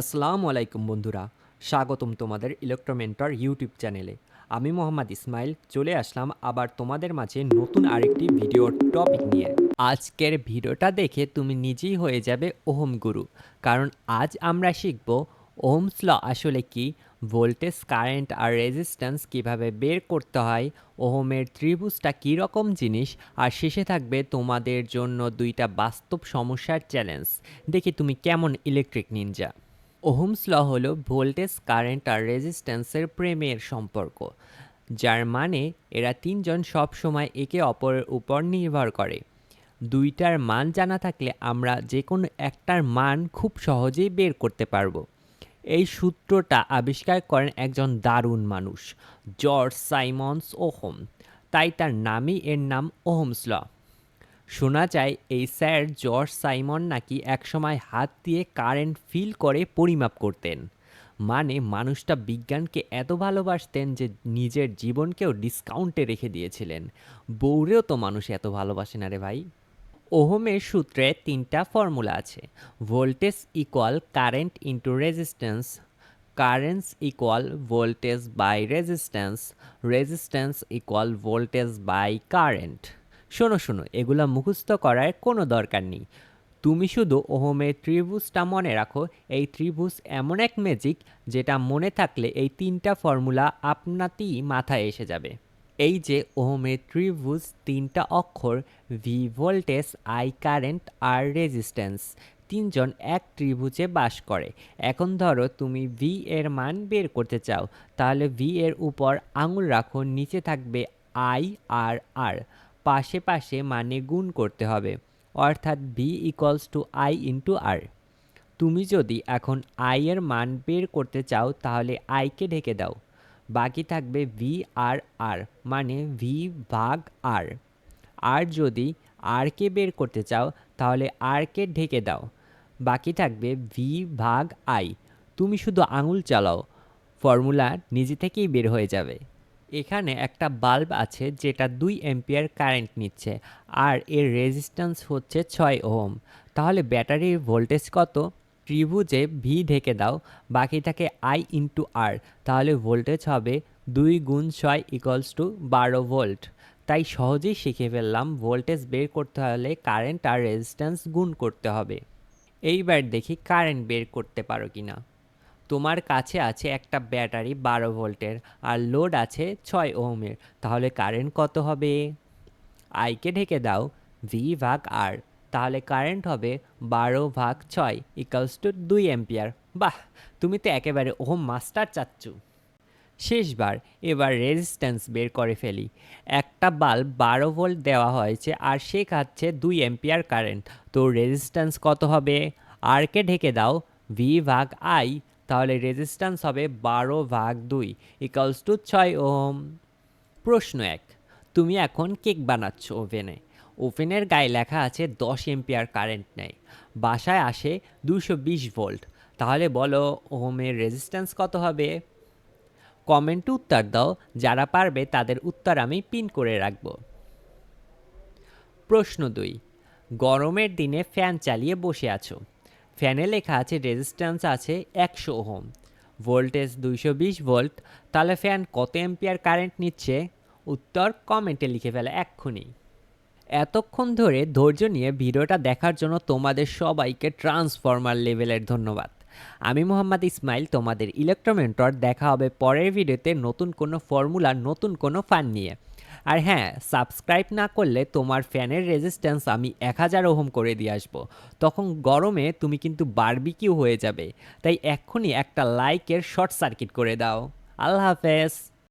আসসালামু আলাইকুম বন্ধুরা, স্বাগতম তোমাদের ইলেকট্রোমেন্টর ইউটিউব চ্যানেলে আমি মোহাম্মদ ইসমাইল, চলে আসলাম আবার তোমাদের মাঝে নতুন আরেকটি ভিডিওর টপিক নিয়ে। আজকের ভিডিওটা দেখে তুমি নিজেই হয়ে যাবে ওহম গুরু, কারণ আজ আমরা শিখব ওহমস ল আসলে কি, ভোল্টেজ, কারেন্ট আর রেজিস্ট্যান্স কীভাবে বের করতে হয়, ওহমের ত্রিভুজটা কী রকম জিনিস, আর শেষে থাকবে তোমাদের জন্য দুইটা বাস্তব সমস্যার চ্যালেঞ্জ দেখি তুমি কেমন ইলেকট্রিক নিনজা ওহমস ল হলো ভোল্টেজ, কারেন্ট আর রেজিস্ট্যান্সের প্রেমের সম্পর্ক, যার মানে এরা তিনজন সব সময় একে অপরের উপর নির্ভর করে। দুইটার মান জানা থাকলে আমরা যে কোনো একটার মান খুব সহজেই বের করতে পারব। এই সূত্রটা আবিষ্কার করেন একজন দারুণ মানুষ, জর্জ সাইমন্স ওহম। তাই তার নামই এর নাম ওহমস ল। শোনা যায়, এই স্যার জর্জ সাইমন নাকি একসময় হাত দিয়ে কারেন্ট ফিল করে পরিমাপ করতেন। মানে মানুষটা বিজ্ঞানকে এত ভালোবাসতেন যে নিজের জীবনকেও ডিসকাউন্টে রেখে দিয়েছিলেন। বউরেও তো মানুষ এত ভালোবাসে না রে ভাই। ওহমের সূত্রে তিনটা ফর্মুলা আছে। Voltage equal current into resistance currents equal voltage by resistance resistance equal voltage by current শোনো শোনো, এগুলা মুখস্থ করার কোনো দরকার নেই। তুমি শুধু ওহমের ত্রিভুজটা মনে রাখো। এই ত্রিভুজ এমন এক ম্যাজিক যেটা মনে থাকলে এই তিনটা ফর্মুলা আপনাতেই মাথায় এসে যাবে। এই যে ওহমের ত্রিভুজ, তিনটা অক্ষর V voltage I current R resistance তিনজন এক ত্রিভুজে বাস করে। এখন ধরো তুমি ভি এর মান বের করতে চাও, তাহলে ভি এর উপর আঙুল রাখো, নিচে থাকবে আই আর আর পাশে পাশে মানে গুণ করতে হবে, অর্থাৎ V equals to I into R তুমি যদি এখন আই এর মান বের করতে চাও, তাহলে আইকে ঢেকে দাও। বাকি থাকবে ভি আর আর মানে ভি ভাগ আর আর যদি আরকে বের করতে চাও, তাহলে আরকে ঢেকে দাও। বাকি থাকবে ভি ভাগ আই তুমি শুধু আঙুল চালাও ফর্মুলা নিজে থেকেই বের হয়ে যাবে। এখানে একটা বাল্ব আছে যেটা দুই এম্পিয়ার কারেন্ট নিচ্ছে, আর এর রেজিস্ট্যান্স হচ্ছে ছয় ওহম। তাহলে ব্যাটারির ভোল্টেজ কত? ত্রিভুজে ভি ঢেকে দাও বাকি থাকে আই ইন্টু আর তাহলে ভোল্টেজ হবে দুই গুণ ছয় ইকলস টু বারো ভোল্ট তাই সহজেই শিখে ফেললাম, ভোল্টেজ বের করতে হলে কারেন্ট আর রেজিস্ট্যান্স গুণ করতে হবে। এইবার দেখি কারেন্ট বের করতে পারো কি না তোমার কাছে আছে একটা ব্যাটারি বারো ভোল্টের আর লোড আছে ছয় ওহমের। তাহলে কারেন্ট কত হবে? আইকে ঢেকে দাও ভি ভাগ আর তাহলে কারেন্ট হবে বারো ভাগ ছয় ইকালস টু দুই অ্যাম্পিয়ার। বাহ, তুমি তো একেবারে ওহম মাস্টার চাচ্ছু। শেষবার, এবার রেজিস্ট্যান্স বের করে ফেলি। একটা বাল্ব বারো ভোল্ট দেওয়া হয়েছে আর সে খাচ্ছে দুই এম্পিয়ার কারেন্ট। তো রেজিস্ট্যান্স কত হবে? আরকে ঢেকে দাও ভি ভাগ আই তাহলে রেজিস্ট্যান্স হবে বারো ভাগ দুই ইকালস টু ছয় ওহম। প্রশ্ন এক, তুমি এখন কেক বানাচ্ছ ওভেনে। ওভেনের গায়ে লেখা আছে দশ এম্পিয়ার কারেন্ট নেয় বাসায় আসে দুশো বিশ ভোল্ট তাহলে বলো ওহমের রেজিস্ট্যান্স কত হবে? কমেন্টে উত্তর দাও, যারা পারবে তাদের উত্তর আমি পিন করে রাখব। প্রশ্ন দুই, গরমের দিনে ফ্যান চালিয়ে বসে আছো। ফ্যানে লেখা আছে রেজিস্ট্যান্স আছে একশো ওহম। ভোল্টেজ দুইশো বিশ ভোল্ট তাহলে ফ্যান কত এম্পিয়ার কারেন্ট নিচ্ছে? উত্তর কমেন্টে লিখে ফেলে এক্ষুনি। এতক্ষণ ধরে ধৈর্য নিয়ে ভিডিওটা দেখার জন্য তোমাদের সবাইকে ট্রান্সফর্মার লেভেলের ধন্যবাদ। আমি মোহাম্মদ ইসমাইল, তোমাদের ইলেকট্রোমেন্টর দেখা হবে পরের ভিডিওতে নতুন কোনো ফর্মুলা নতুন কোনো ফান নিয়ে। আর হ্যাঁ সাবস্ক্রাইব না করলে তোমার ফ্যানের রেজিস্ট্যান্স আমি এক হাজার ওহম করে দিয়ে আসব। তখন গরমে তুমি কিন্তু বারবিকিউ হয়ে যাবে। তাই এক্ষুনি একটা লাইকের শর্ট সার্কিট করে দাও। আল্লাহ হাফেজ।